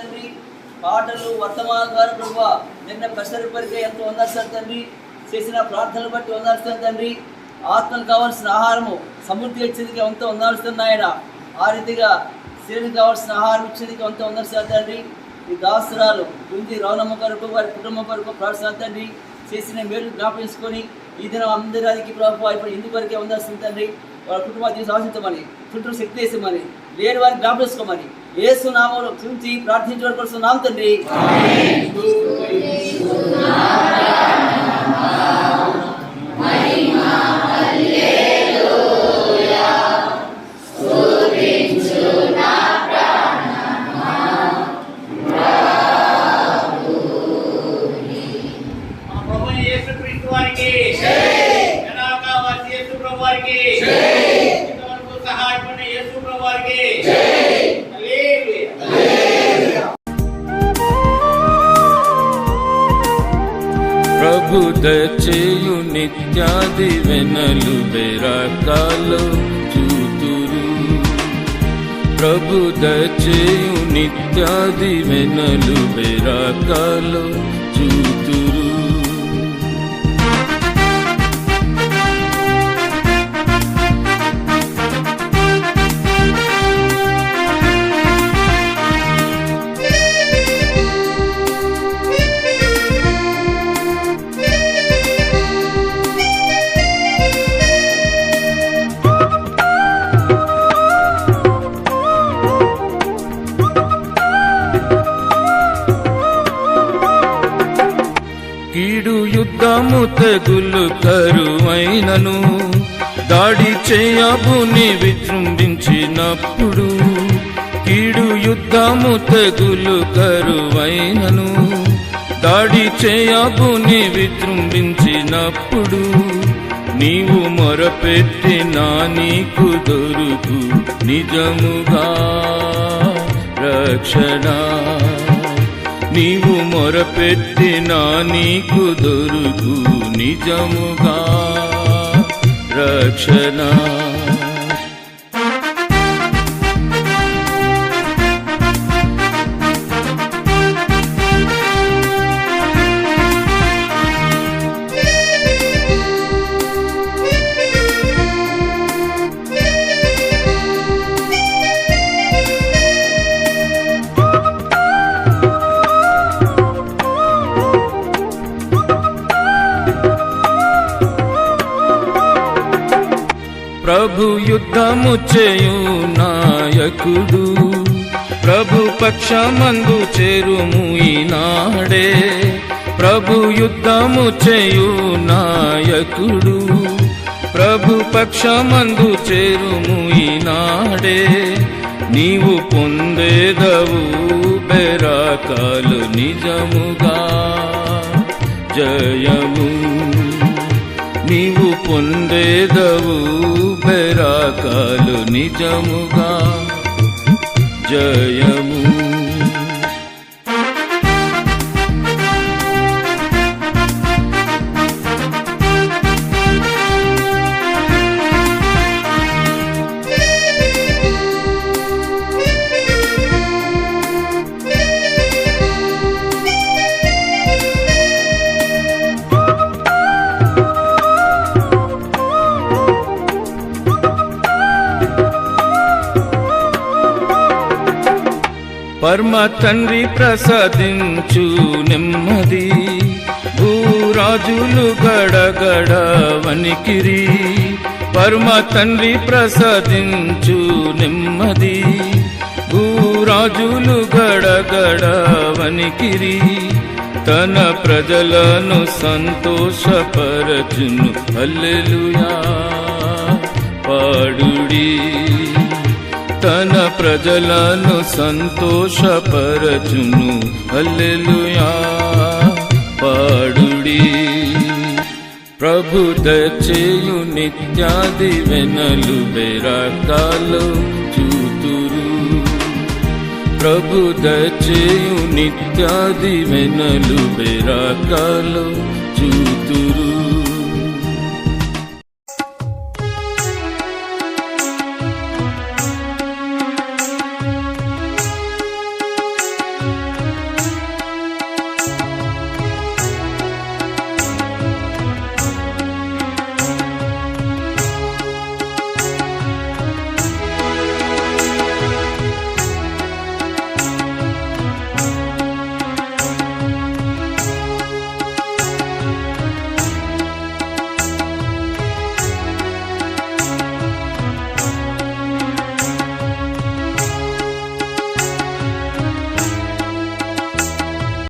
తండ్రి. పాటలు వర్తమానం ద్వారా ప్రభు నిన్న పెసరిపరికే ఎంతో వందాల్సిన తండ్రి. చేసిన ప్రార్థనలు బట్టి వందాల్సిన తండ్రి. ఆత్మకు కావాల్సిన ఆహారము సమృద్ధి వచ్చేందుకు ఎంతో వందాల్సిన ఆయన ఆ రీతిగా శరీరం కావాల్సిన ఆహారం ఇచ్చేందుకు ఎంతో వందాల్సిన తండ్రి. ఈ దాసురాలు కుంది రౌనమ్మ కొరకు వారి కుటుంబం కొరకు ప్రార్థన తండ్రి. చేసిన మేలు జ్ఞాపించుకొని ఈ దినం అందరికి ప్రభావ ఇప్పుడు ఇందు వరకే ఉందాల్సిన తండ్రి. వాళ్ళ కుటుంబాన్ని తీసి ఆశించమని చుట్టూ శక్తి వేసమని లేని వారిని జ్ఞాపించుకోమని నామంలో చూసి ప్రార్థించబడుకొస్తున్నాం తండ్రి. ప్రభు దయచేయు నిత్యాది వెనలు బెరకాలు చూతురు. ప్రభు దయచేయు నిత్యాది వెనలు బెరకాలు చూతురు. కీడు తెగులు కరువైనను. దాడి చేయబుని విజృంభించినప్పుడు కీడు యుద్ధము తెగులు కరువైనను. దాడి చేయబుని విజృంభించినప్పుడు నీవు మొరపెట్టినా నీకు దొరుకు నిజముగా రక్షణ. నీవు మొరపెట్టినా నీకు దొరుకు నిజముగా రక్షణ. ప్రభు యుద్ధము చేయు నాయకుడు. ప్రభు పక్షమందు చేరుము ఈనాడే. ప్రభు యుద్ధము చేయు నాయకుడు. ప్రభు పక్షమందు చేరుము ఈనాడే. నీవు పొందేదవు బెరాకాలు నిజముగా. జయము నీవు పొందేదవు బెరాకాలు నిజముగా. జయ పరమ తండ్రి ప్రసాదించు నెమ్మది. భూరాజులు గడగడ వనికిరి పరమ తండ్రి ప్రసాదించు నెమ్మది. భూరాజులు గడగడ వనికిరి తన ప్రజలను సంతోషపరచును. అల్లెలుయా పాడుడి. తన ప్రజలను సంతోషపరచును. అల్లెలుయా పాడుడి. ప్రభు దయచేయు నిత్యాది వెనలు బెరకాలు చూతురు. ప్రభు దయచేయు నిత్యాది వెనలు బెరకాలు చూతురు.